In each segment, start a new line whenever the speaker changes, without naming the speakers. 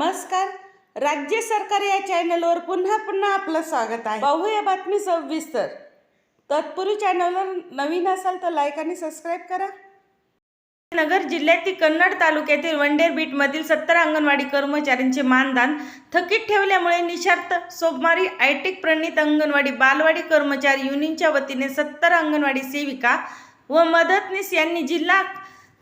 नमस्कार. राज्य सरकार या चॅनलवर पुन्हा पुन्हा आपलं स्वागत आहे. पाहूया बातमी सविस्तर. तत्पूर्वी चॅनलवर नवीन असाल तर लाईक आणि सबस्क्राईब करा. नगर जिल्ह्यातील कन्नड तालुक्यातील वंडेर बीटमधील सत्तर अंगणवाडी कर्मचाऱ्यांचे मानधन थकीत ठेवल्यामुळे निशार्थ सोमवारी आयटेक प्रणित अंगणवाडी बालवाडी कर्मचारी युनियनच्या वतीने सत्तर अंगणवाडी सेविका व मदतनीस यांनी जिल्हा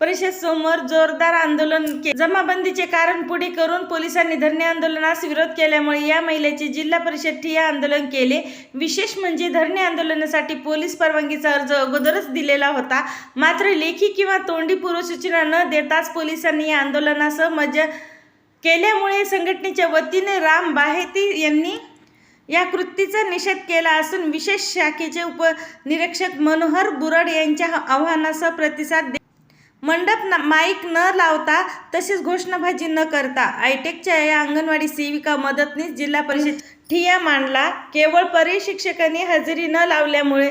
परिषद समोर जोरदार आंदोलन जमाबंदीचे कारण पुढे करून पोलिसांनी धरणे आंदोलनास विरोध केल्यामुळे या महिलेचे जिल्हा परिषद ठिय्या आंदोलन केले. विशेष म्हणजे धरणे आंदोलनासाठी पोलीस परवानगीचा अर्ज अगोदरच दिलेला होता. मात्र लेखी किंवा तोंडी पूर्वसूचना न देताच पोलिसांनी या आंदोलनासह मजा केल्यामुळे संघटनेच्या वतीने राम बाहेती यांनी या कृतीचा निषेध केला असून विशेष शाखेचे उपनिरीक्षक मनोहर बुरड यांच्या आव्हानासह प्रतिसाद मंडप न माईक न लावता तसेच घोषणाबाजी न करता आयटेकच्या या अंगणवाडी सेविका मदतनीस जिल्हा परिषद ठिया मांडला. केवळ परिशिक्षकांनी हजेरी न लावल्यामुळे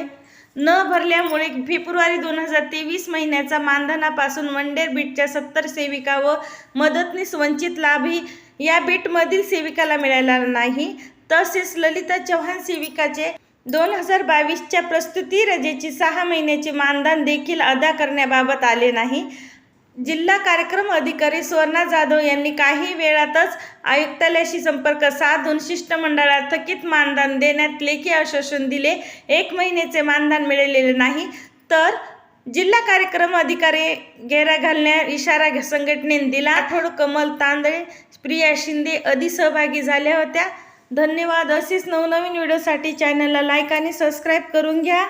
न भरल्यामुळे फेब्रुवारी दोन हजार तेवीस महिन्याचा मानधनापासून मंडेर बीटच्या सत्तर सेविका व मदतनीस वंचित लाभही या बीटमधील सेविकाला मिळाला नाही. तसेच ललिता चव्हाण सेविकाचे दोन हजार बावीसच्या प्रस्तुती रजेची सहा महिन्याचे मानधन देखील अदा करण्याबाबत आले नाही. जिल्हा कार्यक्रम अधिकारी सुवर्णा जाधव यांनी काही वेळातच आयुक्तालयाशी संपर्क साधून शिष्टमंडळात थकीत मानधन देण्यात लेखी आश्वासन दिले. एक महिन्याचे मानधन मिळालेले नाही. तर जिल्हा कार्यक्रम अधिकारी घेरा घालण्या इशारा संघटनेने दिला. आठवड कमल तांदळे प्रिया शिंदे आदी सहभागी झाल्या होत्या. धन्यवाद. असेच नवनवीन व्हिडिओसाठी चॅनलला लाईक आणि सबस्क्राईब करून घ्या.